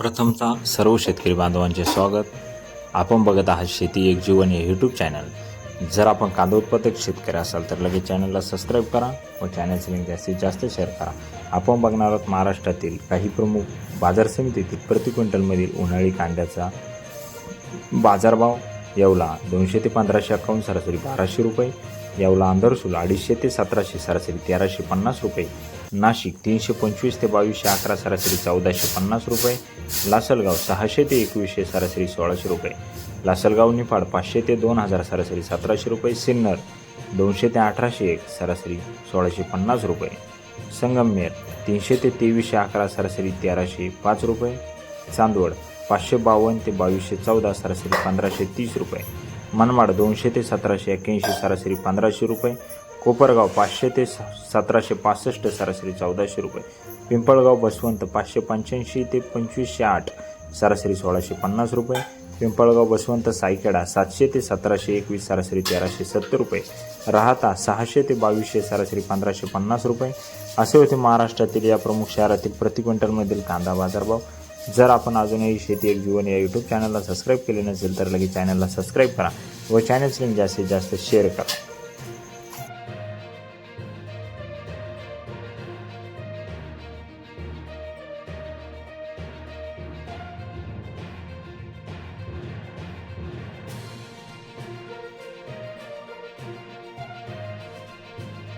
प्रथमचा सर्व शेतकरी बांधवांचे स्वागत. आपण बघत आहात शेती एक जीवन हे यूट्यूब चॅनल जर आपण कांदा उत्पादक शेतकरी असाल तर लगेच चॅनलला सबस्क्राईब करा व चॅनलची लिंक जास्तीत जास्त शेअर करा. आपण बघणार आहोत महाराष्ट्रातील काही प्रमुख बाजार समितीतील प्रति क्विंटलमधील उन्हाळी कांद्याचा बाजारभाव. येवला दोनशे ते पंधराशे अकावन्न सरासरी बाराशे रुपये. येवला आंधरसूल अडीचशे ते सतराशे सरासरी तेराशे पन्नास रुपये. नाशिक तीनशे पंचवीस ते बावीसशे अकरा सरासरी चौदाशे पन्नास रुपये. लासलगाव सहाशे ते एकवीसशे सरासरी सोळाशे रुपये. लासलगाव निफाड पाचशे ते दोन हजार सरासरी सतराशे रुपये. सिन्नर दोनशे ते अठराशे एक सरासरी सोळाशे पन्नास रुपये. संगमनेर तीनशे ते तेवीसशे अकरा सरासरी तेराशे पाच रुपये. चांदवड पाचशे बावन्न ते बावीसशे चौदा सरासरी पंधराशे तीस रुपये. मनमाड दोनशे ते सतराशे एक्क्याऐंशी सरासरी पंधराशे रुपये. कोपरगाव पाचशे ते स- सतराशे पासष्ट सरासरी चौदाशे रुपये. पिंपळगाव बसवंत पाचशे पंच्याऐंशी ते पंचवीसशे आठ सरासरी सोळाशे पन्नास रुपये. पिंपळगाव बसवंत सायखेडा सातशे ते सतराशे एकवीस सरासरी तेराशे सत्तर रुपये. राहता सहाशे ते बावीसशे सरासरी पंधराशे पन्नास रुपये. असे होते महाराष्ट्रातील या प्रमुख शहरातील प्रति क्विंटलमधील कांदा बाजारभाव. जर आपण अजूनही शेती एक जीवन या यूट्यूब चॅनलला सबस्क्राईब केले नसेल तर लगेच चॅनलला सबस्क्राईब करा व चॅनलचे लिंक जास्तीत जास्त शेअर करा.